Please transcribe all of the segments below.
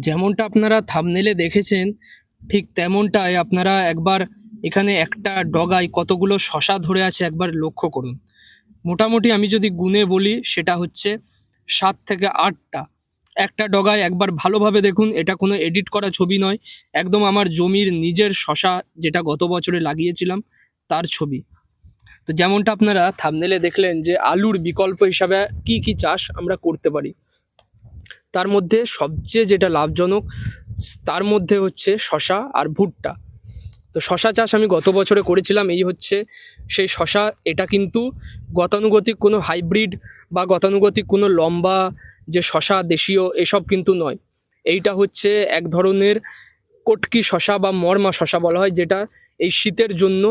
যেমনটা আপনারা থামনেলে দেখেছেন, ঠিক তেমনটাই আপনারা একবার এখানে একটা ডগায় কতগুলো শশা ধরে আছে একবার লক্ষ্য করুন। মোটামুটি আমি যদি গুণে বলি, সেটা হচ্ছে সাত থেকে আটটা। একটা ডগায় একবার ভালোভাবে দেখুন, এটা কোনো এডিট করা ছবি নয়, একদম আমার জমির নিজের শশা যেটা গত বছরে লাগিয়েছিলাম, তার ছবি। তো যেমনটা আপনারা থামনেলে দেখলেন যে আলুর বিকল্প হিসাবে কি কি চাষ আমরা করতে পারি। তার মধ্যে সবচেয়ে যেটা লাভজনক, তার মধ্যে হচ্ছে শশা আর ভুট্টা। তো শশা চাষ আমি গত বছরে করেছিলাম, এই হচ্ছে সেই শশা। এটা কিন্তু গতানুগতিক কোনো হাইব্রিড বা গতানুগতিক কোনো লম্বা যে শশা, দেশীয়, এসব কিন্তু নয়। এইটা হচ্ছে এক ধরনের কটকি শশা বা মর্মা শশা বলা হয়, যেটা এই শীতের জন্য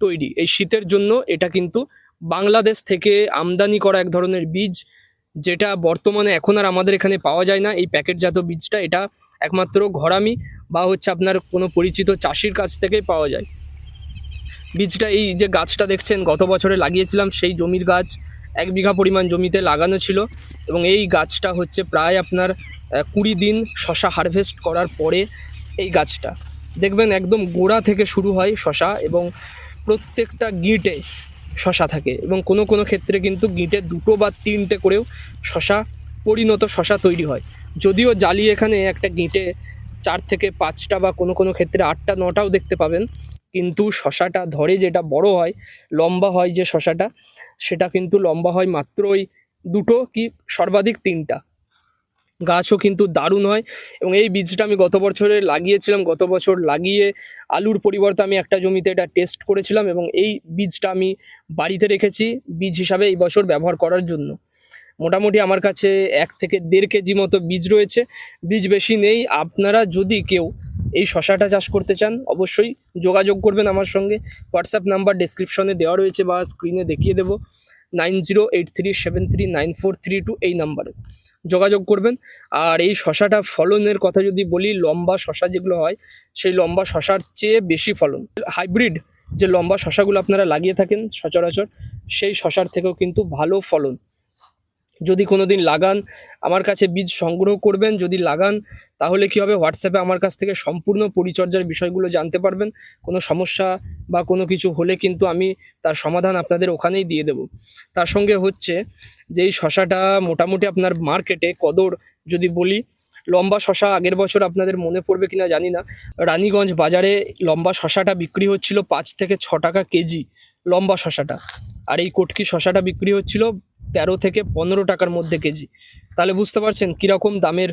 তৈরি। এই শীতের জন্য এটা কিন্তু বাংলাদেশ থেকে আমদানি করা এক ধরনের বীজ। যেটা বর্তমানে এখন আর আমাদের এখানে পাওয়া যায় না। এই প্যাকেটজাত বীজটা, এটা একমাত্র ঘরামি বা হচ্ছে আপনার কোনো পরিচিত চাষির কাছ থেকেই পাওয়া যায়। বীজটা, এই যে গাছটা দেখছেন, গত বছরে লাগিয়েছিলাম, সেই জমির গাছ এক বিঘা পরিমাণ জমিতে লাগানো ছিল এবং এই গাছটা হচ্ছে প্রায় আপনার কুড়ি দিন শশা হারভেস্ট করার পরে এই গাছটা। দেখবেন একদম গোড়া থেকে শুরু হয় শশা এবং প্রত্যেকটা গিঁটে শশা থাকে এবং কোনো কোনো ক্ষেত্রে কিন্তু গিঁটে দুটো বা তিনটে করেও শশা, পরিণত শশা তৈরি হয়। যদিও জালি এখানে একটা গিঁটে চার থেকে পাঁচটা বা কোনো কোনো ক্ষেত্রে আটটা, নটাও দেখতে পাবেন। কিন্তু শশাটা ধরে যেটা বড় হয়, লম্বা হয় যে শশাটা, সেটা কিন্তু লম্বা হয় মাত্রই দুটো কি সর্বাধিক তিনটা। গাছও কিন্তু দারুণ হয় এবং এই বীজটা আমি গত বছরে লাগিয়েছিলাম, গত বছর লাগিয়ে আলুর পরিবর্তে আমি একটা জমিতে এটা টেস্ট করেছিলাম এবং এই বীজটা আমি বাড়িতে রেখেছি বীজ হিসাবে এই বছর ব্যবহার করার জন্য। মোটামুটি আমার কাছে এক থেকে দেড় কেজি মতো বীজ রয়েছে। বীজ বেশি নেই, আপনারা যদি কেউ এই শশাটা চাষ করতে চান, অবশ্যই যোগাযোগ করবেন আমার সঙ্গে। হোয়াটসঅ্যাপ নাম্বার ডেসক্রিপশনে দেওয়া রয়েছে বা স্ক্রিনে দেখিয়ে দেবো। Nine zero eight three seven three nine four three two এই নাম্বারে যোগাযোগ করবেন। আর এই শশাটা ফলনের কথা যদি বলি, লম্বা শশা যেগুলো হয়, সেই লম্বা শশার চেয়ে বেশি ফলন। হাইব্রিড যে লম্বা শশাগুলো আপনারা লাগিয়ে থাকেন সচরাচর, সেই শশার থেকেও কিন্তু ভালো ফলন। যদি কোনো দিন লাগান, আমার কাছে বীজ সংগ্রহ করবেন, যদি লাগান, তাহলে কি হবে? হোয়াটসঅ্যাপে আমার কাছ থেকে সম্পূর্ণ পরিচর্যার বিষয়গুলো জানতে পারবেন। কোনো সমস্যা বা কোনো কিছু হলে কিন্তু আমি তার সমাধান আপনাদের ওখানেই দিয়ে দেব। তার সঙ্গে হচ্ছে যে এই শশাটা মোটামুটি আপনার মার্কেটে কদর যদি বলি, লম্বা শশা আগের বছর আপনাদের মনে পড়বে কিনা জানি না। রানীগঞ্জ বাজারে লম্বা শশাটা বিক্রি হচ্ছিল পাঁচ থেকে ছ টাকা কেজি, লম্বা শশাটা। আর এই কটকি শশাটা বিক্রি হচ্ছিল তেরো থেকে পনেরো টাকার মধ্যে কেজি। তাহলে বুঝতে পারছেন কীরকম দামের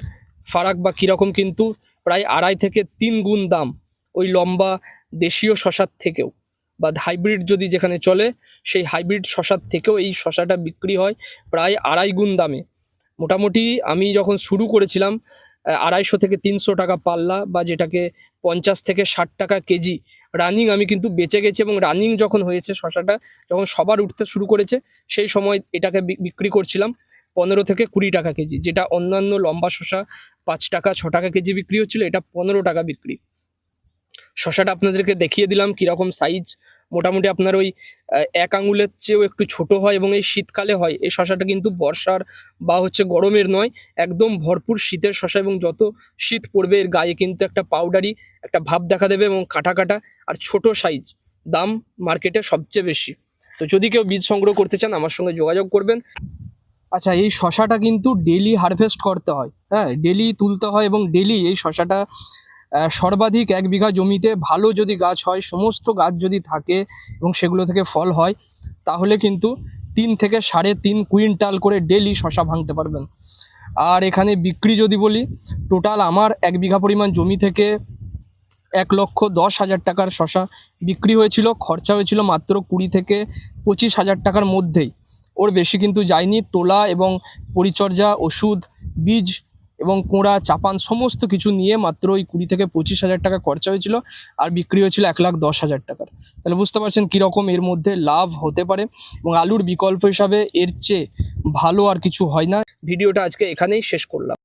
ফারাক বা কীরকম কিন্তু প্রায় আড়াই থেকে তিন গুণ দাম ওই লম্বা দেশীয় শশার থেকেও। বা হাইব্রিড যদি যেখানে চলে, সেই হাইব্রিড শশার থেকেও এই শশাটা বিক্রি হয় প্রায় আড়াই গুণ দামে। মোটামুটি আমি যখন শুরু করেছিলাম আড়াইশো থেকে তিনশো টাকা পাল্লা বা যেটাকে পঞ্চাশ থেকে ষাট টাকা কেজি রানিং আমি কিন্তু বেঁচে গেছি এবং রানিং যখন হয়েছে শশাটা যখন সবার উঠতে শুরু করেছে, সেই সময় এটাকে বিক্রি করছিলাম পনেরো থেকে কুড়ি টাকা কেজি, যেটা অন্যান্য লম্বা শশা পাঁচ টাকা, ছ টাকা কেজি বিক্রি হচ্ছিল, এটা পনেরো টাকা বিক্রি। শশাটা আপনাদেরকে দেখিয়ে দিলাম কীরকম সাইজ মোটামুটি আপনার ওই এক আঙুলের চেয়েও একটু ছোট হয় এবং এই শীতকালে হয়। এই শশাটা কিন্তু বর্ষার বা হচ্ছে গরমের নয়, একদম ভরপুর শীতের শশা এবং যত শীত পড়বে এর গায়ে কিন্তু একটা পাউডারি একটা ভাব দেখা দেবে এবং কাটা কাটা আর ছোট সাইজ দাম মার্কেটে সবচেয়ে বেশি। তো যদি কেউ বীজ সংগ্রহ করতে চান আমার সঙ্গে যোগাযোগ করবেন। আচ্ছা এই শশাটা কিন্তু ডেলি হারভেস্ট করতে হয়। হ্যাঁ ডেলি তুলতে হয় এবং ডেলি এই শশাটা সর্বাধিক এক বিঘা জমিতে ভালো যদি গাছ হয়, সমস্ত গাছ যদি থাকে এবং সেগুলো থেকে ফল হয়, তাহলে কিন্তু তিন থেকে সাড়ে তিন কুইন্টাল করে ডেলি শশা ভাঙতে পারবেন। আর এখানে বিক্রি যদি বলি, টোটাল আমার এক বিঘা পরিমাণ জমি থেকে এক লক্ষ দশ হাজার টাকার শশা বিক্রি হয়েছিল, খরচা হয়েছিল মাত্র কুড়ি থেকে পঁচিশ হাজার টাকার মধ্যেই। ওর বেশি কিন্তু যায়নি, তোলা এবং পরিচর্যা, ওষুধ, বীজ এবং কোঁড়া, চাপান সমস্ত কিছু নিয়ে মাত্র ওই কুড়ি থেকে পঁচিশ হাজার টাকা খরচা হয়েছিল আর বিক্রি হয়েছিল এক লাখ দশ হাজার টাকার। তাহলে বুঝতে পারছেন কীরকম এর মধ্যে লাভ হতে পারে এবং আলুর বিকল্প হিসাবে এর চেয়ে ভালো আর কিছু হয় না। ভিডিওটা আজকে এখানেই শেষ করলাম।